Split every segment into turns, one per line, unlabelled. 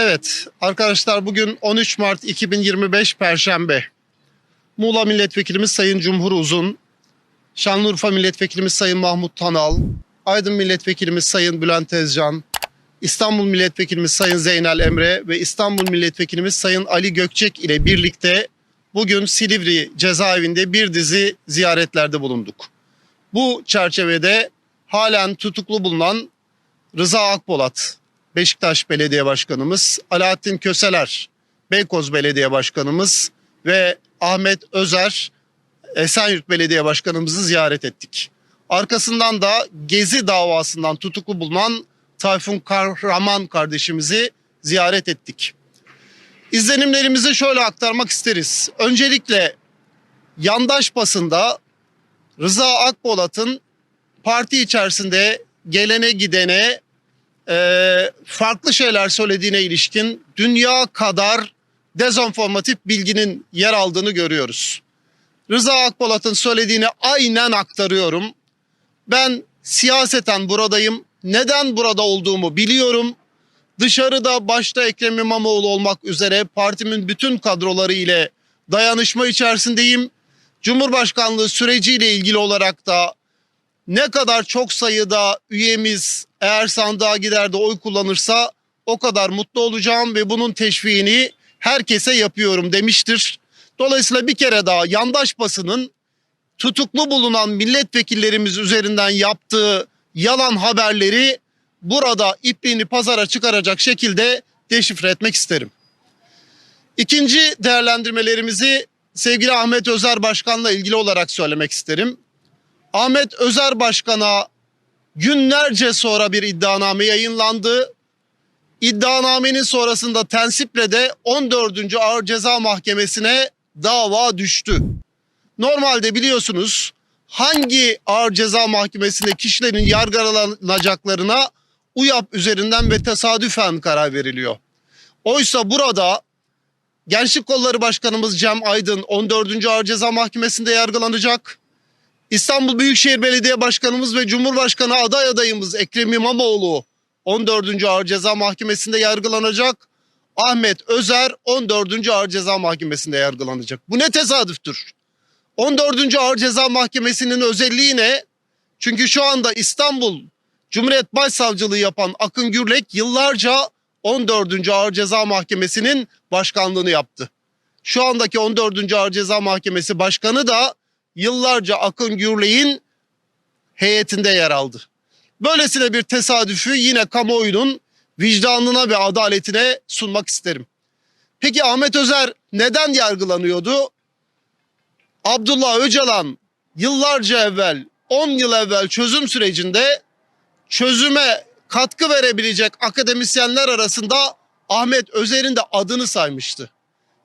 Evet arkadaşlar bugün 13 Mart 2025 Perşembe. Muğla Milletvekilimiz Sayın Cumhur Uzun, Şanlıurfa Milletvekilimiz Sayın Mahmut Tanal, Aydın Milletvekilimiz Sayın Bülent Tezcan, İstanbul Milletvekilimiz Sayın Zeynel Emre ve İstanbul Milletvekilimiz Sayın Ali Gökçek ile birlikte bugün Silivri cezaevinde bir dizi ziyaretlerde bulunduk. Bu çerçevede halen tutuklu bulunan Rıza Akpolat, Beşiktaş Belediye Başkanımız, Alaaddin Köseler, Beykoz Belediye Başkanımız ve Ahmet Özer, Esenyurt Belediye Başkanımızı ziyaret ettik. Arkasından da Gezi davasından tutuklu bulunan Tayfun Kahraman kardeşimizi ziyaret ettik. İzlenimlerimizi şöyle aktarmak isteriz. Öncelikle yandaş basında Rıza Akpolat'ın parti içerisinde gelene gidene farklı şeyler söylediğine ilişkin dünya kadar dezenformatif bilginin yer aldığını görüyoruz. Rıza Akpolat'ın söylediğini aynen aktarıyorum. Ben siyaseten buradayım. Neden burada olduğumu biliyorum. Dışarıda başta Ekrem İmamoğlu olmak üzere partimin bütün kadroları ile dayanışma içerisindeyim. Cumhurbaşkanlığı süreciyle ilgili olarak da ne kadar çok sayıda üyemiz eğer sandığa gider de oy kullanırsa o kadar mutlu olacağım ve bunun teşviğini herkese yapıyorum demiştir. Dolayısıyla bir kere daha yandaş basının tutuklu bulunan milletvekillerimiz üzerinden yaptığı yalan haberleri burada ipliğini pazara çıkaracak şekilde deşifre etmek isterim. İkinci değerlendirmelerimizi sevgili Ahmet Özer Başkan'la ilgili olarak söylemek isterim. Ahmet Özer Başkan'a günlerce sonra bir iddianame yayınlandı. İddianamenin sonrasında tensiple de 14. Ağır Ceza Mahkemesi'ne dava düştü. Normalde biliyorsunuz hangi ağır ceza mahkemesinde kişilerin yargılanacaklarına UYAP üzerinden ve tesadüfen karar veriliyor. Oysa burada Gençlik Kolları Başkanımız Cem Aydın 14. Ağır Ceza Mahkemesi'nde yargılanacak. İstanbul Büyükşehir Belediye Başkanımız ve Cumhurbaşkanı aday adayımız Ekrem İmamoğlu 14. Ağır Ceza Mahkemesi'nde yargılanacak. Ahmet Özer 14. Ağır Ceza Mahkemesi'nde yargılanacak. Bu ne tesadüftür? 14. Ağır Ceza Mahkemesi'nin özelliği ne? Çünkü şu anda İstanbul Cumhuriyet Başsavcılığı yapan Akın Gürlek yıllarca 14. Ağır Ceza Mahkemesi'nin başkanlığını yaptı. Şu andaki 14. Ağır Ceza Mahkemesi Başkanı da yıllarca Akın Gürlek'in heyetinde yer aldı. Böylesine bir tesadüfü yine kamuoyunun vicdanına ve adaletine sunmak isterim. Peki Ahmet Özer neden yargılanıyordu? Abdullah Öcalan yıllarca evvel 10 yıl evvel çözüm sürecinde çözüme katkı verebilecek akademisyenler arasında Ahmet Özer'in de adını saymıştı.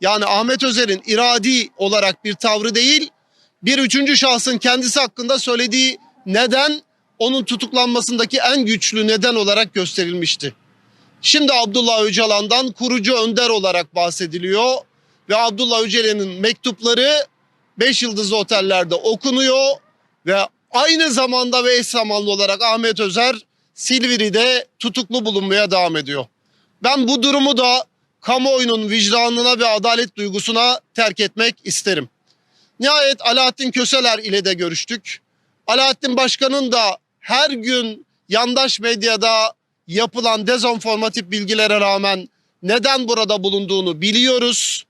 Yani Ahmet Özer'in iradi olarak bir tavrı değil, bir üçüncü şahsın kendisi hakkında söylediği neden onun tutuklanmasındaki en güçlü neden olarak gösterilmişti. Şimdi Abdullah Öcalan'dan kurucu önder olarak bahsediliyor ve Abdullah Öcalan'ın mektupları 5 yıldızlı otellerde okunuyor ve aynı zamanda ve eş zamanlı olarak Ahmet Özer Silivri'de tutuklu bulunmaya devam ediyor. Ben bu durumu da kamuoyunun vicdanına ve adalet duygusuna terk etmek isterim. Nihayet Alaaddin Köseler ile de görüştük. Alaaddin Başkan'ın da her gün yandaş medyada yapılan dezenformatif bilgilere rağmen neden burada bulunduğunu biliyoruz.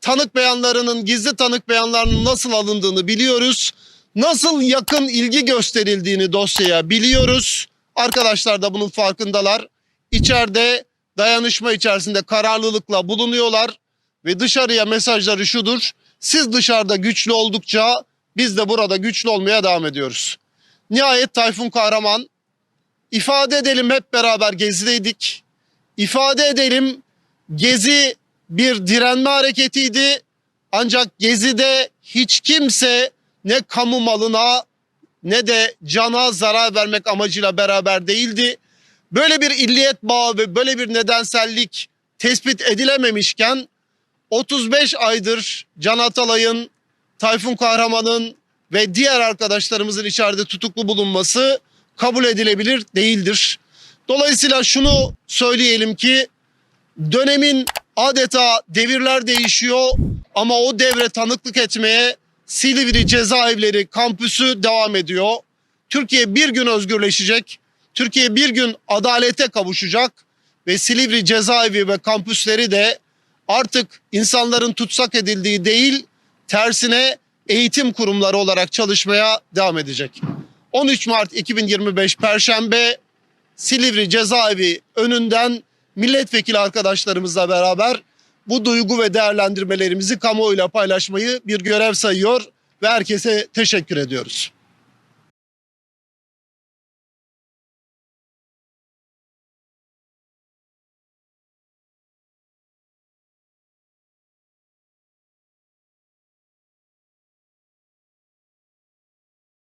Tanık beyanlarının, gizli tanık beyanlarının nasıl alındığını biliyoruz. Nasıl yakın ilgi gösterildiğini dosyaya biliyoruz. Arkadaşlar da bunun farkındalar. İçeride dayanışma içerisinde kararlılıkla bulunuyorlar ve dışarıya mesajları şudur. Siz dışarıda güçlü oldukça biz de burada güçlü olmaya devam ediyoruz. Nihayet Tayfun Kahraman ifade edelim hep beraber gezideydik. İfade edelim gezi bir direnme hareketiydi. Ancak gezide hiç kimse ne kamu malına ne de cana zarar vermek amacıyla beraber değildi. Böyle bir illiyet bağı ve böyle bir nedensellik tespit edilememişken 35 aydır Can Atalay'ın, Tayfun Kahraman'ın ve diğer arkadaşlarımızın içeride tutuklu bulunması kabul edilebilir değildir. Dolayısıyla şunu söyleyelim ki Dönemin adeta devirler değişiyor ama o devre tanıklık etmeye Silivri cezaevleri kampüsü devam ediyor. Türkiye bir gün özgürleşecek. Türkiye bir gün adalete kavuşacak ve Silivri cezaevi ve kampüsleri de artık insanların tutsak edildiği değil, tersine eğitim kurumları olarak çalışmaya devam edecek. 13 Mart 2025 Perşembe Silivri cezaevi önünden milletvekili arkadaşlarımızla beraber bu duygu ve değerlendirmelerimizi kamuoyuyla paylaşmayı bir görev sayıyor ve herkese teşekkür ediyoruz.